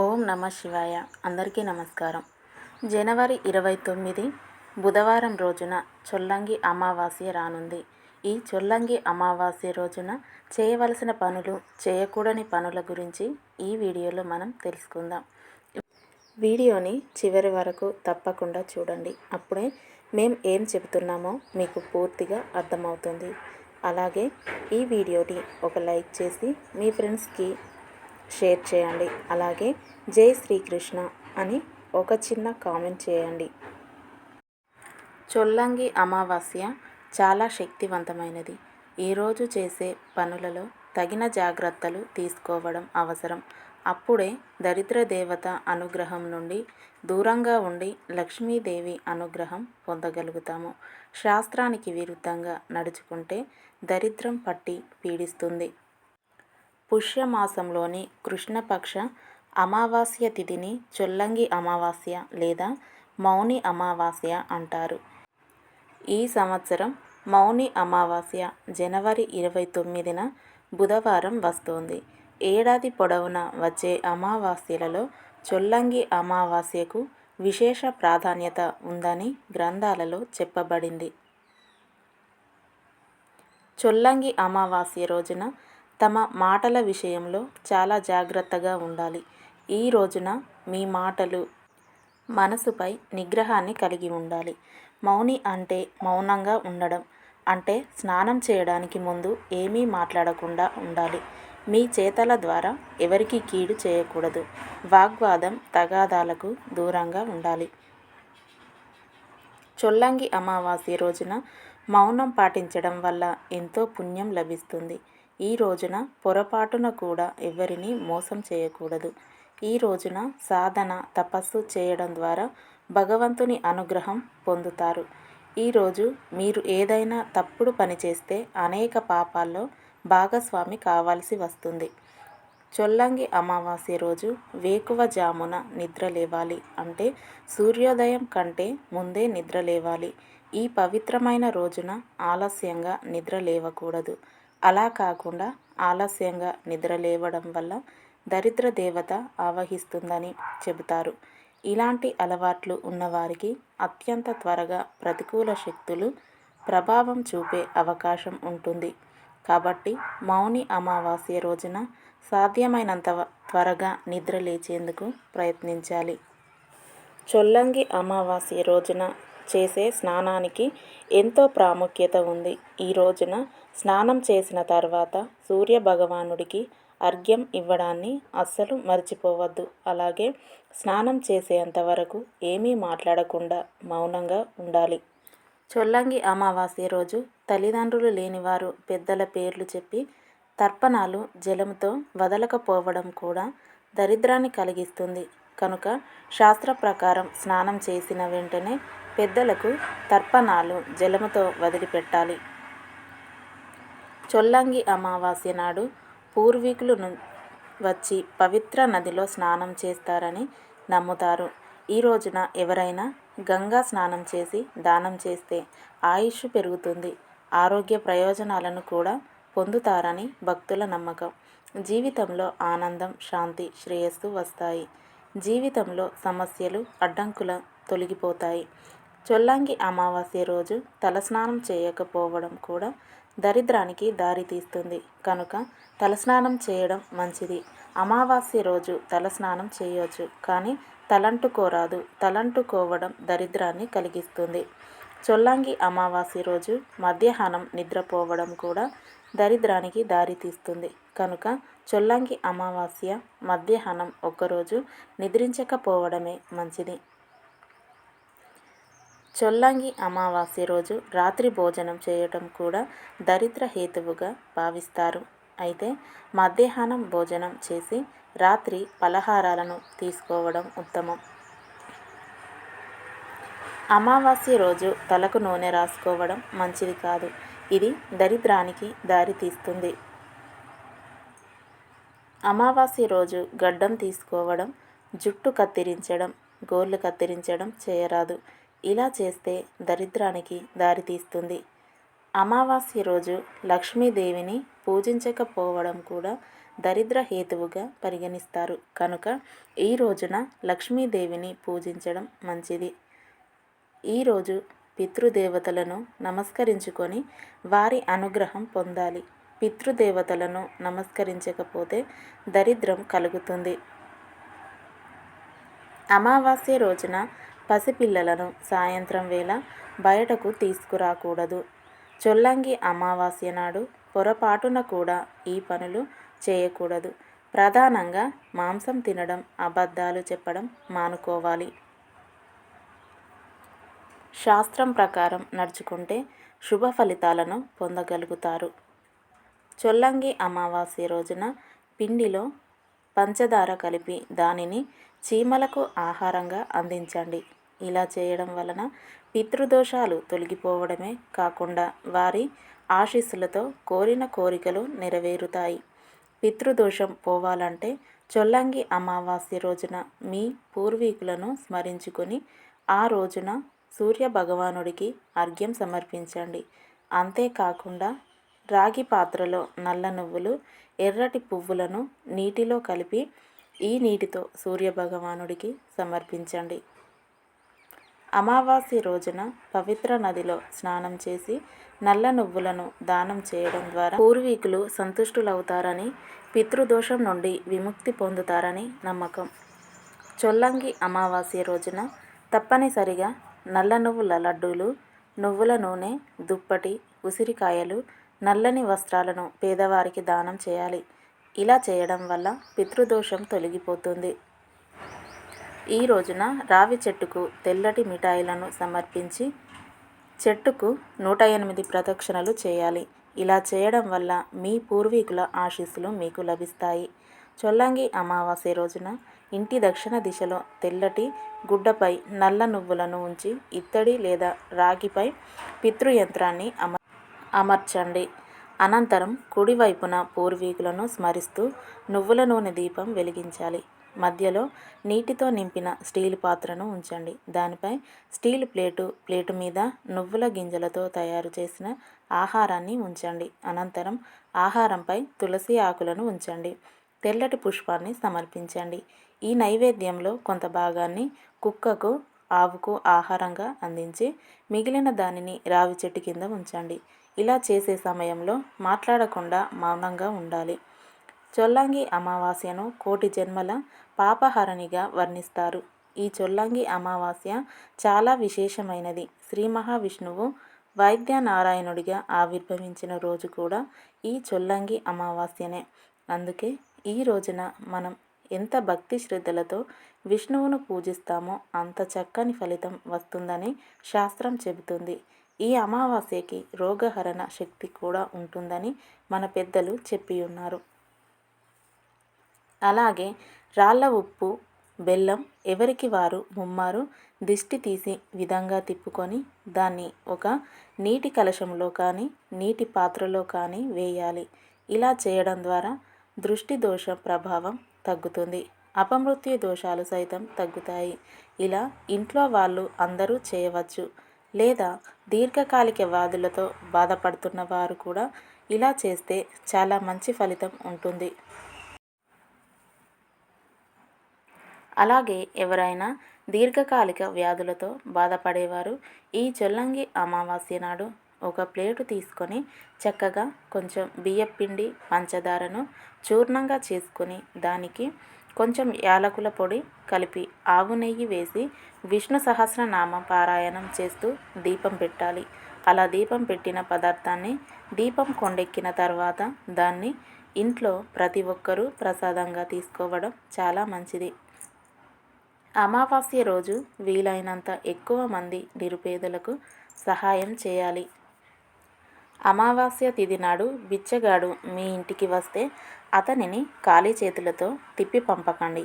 ఓం నమ శివాయ. అందరికీ నమస్కారం. జనవరి ఇరవై తొమ్మిది బుధవారం రోజున చొల్లంగి అమావాస్య రానుంది. ఈ చొల్లంగి అమావాస్య రోజున చేయవలసిన పనులు చేయకూడని పనుల గురించి ఈ వీడియోలో మనం తెలుసుకుందాం. వీడియోని చివరి వరకు తప్పకుండా చూడండి. అప్పుడే మేము ఏం చెబుతున్నామో మీకు పూర్తిగా అర్థమవుతుంది. అలాగే ఈ వీడియోని ఒక లైక్ చేసి మీ ఫ్రెండ్స్కి షేర్ చేయండి. అలాగే జై శ్రీకృష్ణ అని ఒక చిన్న కామెంట్ చేయండి. చొల్లంగి అమావాస్య చాలా శక్తివంతమైనది. ఈరోజు చేసే పనులలో తగిన జాగ్రత్తలు తీసుకోవడం అవసరం. అప్పుడే దరిద్ర దేవత అనుగ్రహం నుండి దూరంగా ఉండి లక్ష్మీదేవి అనుగ్రహం పొందగలుగుతాము. శాస్త్రానికి విరుద్ధంగా నడుచుకుంటే దరిద్రం పట్టి పీడిస్తుంది. పుష్యమాసంలోని కృష్ణపక్ష అమావాస్య తిథిని చొల్లంగి అమావాస్య లేదా మౌని అమావాస్య అంటారు. ఈ సంవత్సరం మౌని అమావాస్య జనవరి ఇరవై తొమ్మిదిన బుధవారం వస్తోంది. ఏడాది పొడవునా వచ్చే అమావాస్యలలో చొల్లంగి అమావాస్యకు విశేష ప్రాధాన్యత ఉందని గ్రంథాలలో చెప్పబడింది. చొల్లంగి అమావాస్య రోజున తమ మాటల విషయంలో చాలా జాగ్రత్తగా ఉండాలి. ఈ రోజున మీ మాటలు మనసుపై నిగ్రహాన్ని కలిగి ఉండాలి. మౌని అంటే మౌనంగా ఉండడం అంటే స్నానం చేయడానికి ముందు ఏమీ మాట్లాడకుండా ఉండాలి. మీ చేతల ద్వారా ఎవరికి కీడు చేయకూడదు. వాగ్వాదం తగాదాలకు దూరంగా ఉండాలి. చొల్లంగి అమావాస్య రోజున మౌనం పాటించడం వల్ల ఎంతో పుణ్యం లభిస్తుంది. ఈ రోజున పొరపాటున కూడా ఎవరిని మోసం చేయకూడదు. ఈ రోజున సాధన తపస్సు చేయడం ద్వారా భగవంతుని అనుగ్రహం పొందుతారు. ఈరోజు మీరు ఏదైనా తప్పుడు పని చేస్తే అనేక పాపాల్లో భాగస్వామి కావాల్సి వస్తుంది. చొల్లంగి అమావాస్య రోజు వేకువ జామున నిద్ర లేవాలి అంటే సూర్యోదయం కంటే ముందే నిద్ర లేవాలి. ఈ పవిత్రమైన రోజున ఆలస్యంగా నిద్ర లేవకూడదు. అలా కాకుండా ఆలస్యంగా నిద్ర లేవడం వల్ల దరిద్ర దేవత ఆవహిస్తుందని చెబుతారు. ఇలాంటి అలవాట్లు ఉన్నవారికి అత్యంత త్వరగా ప్రతికూల శక్తులు ప్రభావం చూపే అవకాశం ఉంటుంది. కాబట్టి మౌని అమావాస్య రోజున సాధ్యమైనంత త్వరగా నిద్ర లేచేందుకు ప్రయత్నించాలి. చొల్లంగి అమావాస్య రోజున చేసే స్నానానికి ఎంతో ప్రాముఖ్యత ఉంది. ఈ రోజున స్నానం చేసిన తర్వాత సూర్య భగవానుడికి అర్ఘ్యం ఇవ్వడాన్ని అస్సలు మర్చిపోవద్దు. అలాగే స్నానం చేసేంత వరకు ఏమీ మాట్లాడకుండా మౌనంగా ఉండాలి. చొల్లంగి అమావాస్య రోజు తల్లిదండ్రులు లేనివారు పెద్దల పేర్లు చెప్పి తర్పణాలు జలంతో వదలకపోవడం కూడా దరిద్రాన్ని కలిగిస్తుంది. కనుక శాస్త్ర ప్రకారం స్నానం చేసిన వెంటనే పెద్దలకు తర్పణాలు జలముతో వదిలిపెట్టాలి. చొల్లంగి అమావాస్య నాడు పూర్వీకులు వచ్చి పవిత్ర నదిలో స్నానం చేస్తారని నమ్ముతారు. ఈ రోజున ఎవరైనా గంగా స్నానం చేసి దానం చేస్తే ఆయుష్ పెరుగుతుంది. ఆరోగ్య ప్రయోజనాలను కూడా పొందుతారని భక్తుల నమ్మకం. జీవితంలో ఆనందం శాంతి శ్రేయస్సు వస్తాయి. జీవితంలో సమస్యలు అడ్డంకుల తొలగిపోతాయి. చొల్లంగి అమావాస్య రోజు తలస్నానం చేయకపోవడం కూడా దరిద్రానికి దారితీస్తుంది కనుక తలస్నానం చేయడం మంచిది. అమావాస్య రోజు తలస్నానం చేయవచ్చు కానీ తలంటుకోరాదు. తలంటుకోవడం దరిద్రాన్ని కలిగిస్తుంది. చొల్లంగి అమావాస్య రోజు మధ్యాహ్నం నిద్రపోవడం కూడా దరిద్రానికి దారితీస్తుంది కనుక చొల్లంగి అమావాస్య మధ్యాహ్నం ఒక్కరోజు నిద్రించకపోవడమే మంచిది. చొల్లంగి అమావాస్య రోజు రాత్రి భోజనం చేయటం కూడా దరిద్ర హేతువుగా భావిస్తారు. అయితే మధ్యాహ్నం భోజనం చేసి రాత్రి పలహారాలను తీసుకోవడం ఉత్తమం. అమావాస్య రోజు తలకు నూనె రాసుకోవడం మంచిది కాదు. ఇది దరిద్రానికి దారితీస్తుంది అమావాస్య రోజు గడ్డం తీసుకోవడం జుట్టు కత్తిరించడం గోర్లు కత్తిరించడం చేయరాదు. ఇలా చేస్తే దరిద్రానికి దారితీస్తుంది అమావాస్య రోజు లక్ష్మీదేవిని పూజించకపోవడం కూడా దరిద్ర హేతువుగా పరిగణిస్తారు. కనుక ఈ రోజున లక్ష్మీదేవిని పూజించడం మంచిది. ఈరోజు పితృదేవతలను నమస్కరించుకొని వారి అనుగ్రహం పొందాలి. పితృదేవతలను నమస్కరించకపోతే దరిద్రం కలుగుతుంది. అమావాస్య రోజున పసిపిల్లలను సాయంత్రం వేళ బయటకు తీసుకురాకూడదు. చొల్లంగి అమావాస్య నాడు పొరపాటున కూడా ఈ పనులు చేయకూడదు. ప్రధానంగా మాంసం తినడం అబద్ధాలు చెప్పడం మానుకోవాలి. శాస్త్రం ప్రకారం నడుచుకుంటే శుభ ఫలితాలను పొందగలుగుతారు. చొల్లంగి అమావాస్య రోజున పిండిలో పంచదార కలిపి దానిని చీమలకు ఆహారంగా అందించండి. ఇలా చేయడం వలన పితృదోషాలు తొలగిపోవడమే కాకుండా వారి ఆశీస్సులతో కోరిన కోరికలు నెరవేరుతాయి. పితృదోషం పోవాలంటే చొల్లంగి అమావాస్య రోజున మీ పూర్వీకులను స్మరించుకొని ఆ రోజున సూర్య భగవానుడికి అర్ఘ్యం సమర్పించండి. అంతేకాకుండా రాగి పాత్రలో నల్ల నువ్వులు ఎర్రటి పువ్వులను నీటిలో కలిపి ఈ నీటితో సూర్య భగవానుడికి సమర్పించండి. అమావాస్య రోజున పవిత్ర నదిలో స్నానం చేసి నల్ల నువ్వులను దానం చేయడం ద్వారా పూర్వీకులు సంతుష్టులవుతారని పితృదోషం నుండి విముక్తి పొందుతారని నమ్మకం. చొల్లంగి అమావాస్య రోజున తప్పనిసరిగా నల్ల నువ్వుల లడ్డూలు నువ్వుల నూనె దుప్పటి ఉసిరికాయలు నల్లని వస్త్రాలను పేదవారికి దానం చేయాలి. ఇలా చేయడం వల్ల పితృదోషం తొలగిపోతుంది. ఈ రోజున రావి చెట్టుకు తెల్లటి మిఠాయిలను సమర్పించి చెట్టుకు నూట ఎనిమిది ప్రదక్షిణలు చేయాలి. ఇలా చేయడం వల్ల మీ పూర్వీకుల ఆశీస్సులు మీకు లభిస్తాయి. చొల్లంగి అమావాస్య రోజున ఇంటి దక్షిణ దిశలో తెల్లటి గుడ్డపై నల్ల నువ్వులను ఉంచి ఇత్తడి లేదా రాగిపై పితృయంత్రాన్ని అమ అమర్చండి. అనంతరం కుడివైపున పూర్వీకులను స్మరిస్తూ నువ్వుల నూనె దీపం వెలిగించాలి. మధ్యలో నీటితో నింపిన స్టీల్ పాత్రను ఉంచండి. దానిపై స్టీల్ ప్లేటు ప్లేటు మీద నువ్వుల గింజలతో తయారు చేసిన ఆహారాన్ని ఉంచండి. అనంతరం ఆహారంపై తులసి ఆకులను ఉంచండి. తెల్లటి పుష్పాన్ని సమర్పించండి. ఈ నైవేద్యంలో కొంత భాగాన్ని కుక్కకు ఆవుకు ఆహారంగా అందించి మిగిలిన దానిని రావి చెట్టు కింద ఉంచండి. ఇలా చేసే సమయంలో మాట్లాడకుండా మౌనంగా ఉండాలి. చొల్లంగి అమావాస్యను కోటి జన్మల పాపహరణిగా వర్ణిస్తారు. ఈ చొల్లంగి అమావాస్య చాలా విశేషమైనది. శ్రీ మహావిష్ణువు వైద్యనారాయణుడిగా ఆవిర్భవించిన రోజు కూడా ఈ చొల్లంగి అమావాస్యనే. అందుకే ఈ రోజున మనం ఎంత భక్తి శ్రద్ధలతో విష్ణువును పూజిస్తామో అంత చక్కని ఫలితం వస్తుందని శాస్త్రం చెబుతుంది. ఈ అమావాస్యకి రోగహరణ శక్తి కూడా ఉంటుందని మన పెద్దలు చెప్పి ఉన్నారు. అలాగే రాళ్ళ ఉప్పు బెల్లం ఎవరికి వారు ముమ్మారు దిష్టి తీసి విధంగా తిప్పుకొని దాన్ని ఒక నీటి కలశంలో కానీ నీటి పాత్రలో కానీ వేయాలి. ఇలా చేయడం ద్వారా దృష్టి దోషం ప్రభావం తగ్గుతుంది. అపమృత్యు దోషాలు సైతం తగ్గుతాయి. ఇలా ఇంట్లో వాళ్ళు అందరూ చేయవచ్చు. లేదా దీర్ఘకాలిక వ్యాధులతో బాధపడుతున్న వారు కూడా ఇలా చేస్తే చాలా మంచి ఫలితం ఉంటుంది. అలాగే ఎవరైనా దీర్ఘకాలిక వ్యాధులతో బాధపడేవారు ఈ చొల్లంగి అమావాస్య నాడు ఒక ప్లేటు తీసుకొని చక్కగా కొంచెం బియ్యపిండి పంచదారను చూర్ణంగా చేసుకొని దానికి కొంచెం యాలకుల పొడి కలిపి ఆవు నెయ్యి వేసి విష్ణు సహస్రనామ పారాయణం చేస్తూ దీపం పెట్టాలి. అలా దీపం పెట్టిన పదార్థాన్ని దీపం కొండెక్కిన తర్వాత దాన్ని ఇంట్లో ప్రతి ఒక్కరూ ప్రసాదంగా తీసుకోవడం చాలా మంచిది. అమావాస్య రోజు వీలైనంత ఎక్కువ మంది నిరుపేదలకు సహాయం చేయాలి. అమావాస్య తిథి నాడు బిచ్చగాడు మీ ఇంటికి వస్తే అతనిని ఖాళీ చేతులతో తిప్పి పంపకండి.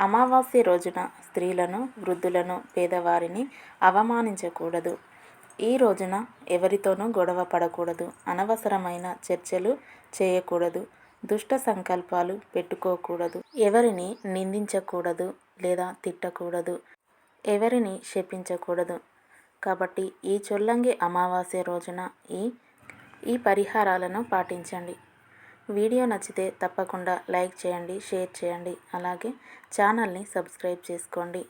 అమావాస్య రోజున స్త్రీలను వృద్ధులను పేదవారిని అవమానించకూడదు. ఈ రోజున ఎవరితోనూ గొడవ పడకూడదు. అనవసరమైన చర్చలు చేయకూడదు. దుష్ట సంకల్పాలు పెట్టుకోకూడదు. ఎవరిని నిందించకూడదు లేదా తిట్టకూడదు. ఎవరిని శపించకూడదు. కాబట్టి ఈ చొల్లంగి అమావాస్య రోజున ఈ ఈ పరిహారాలను పాటించండి. వీడియో నచ్చితే తప్పకుండా లైక్ చేయండి షేర్ చేయండి. అలాగే ఛానల్ని సబ్స్క్రైబ్ చేసుకోండి.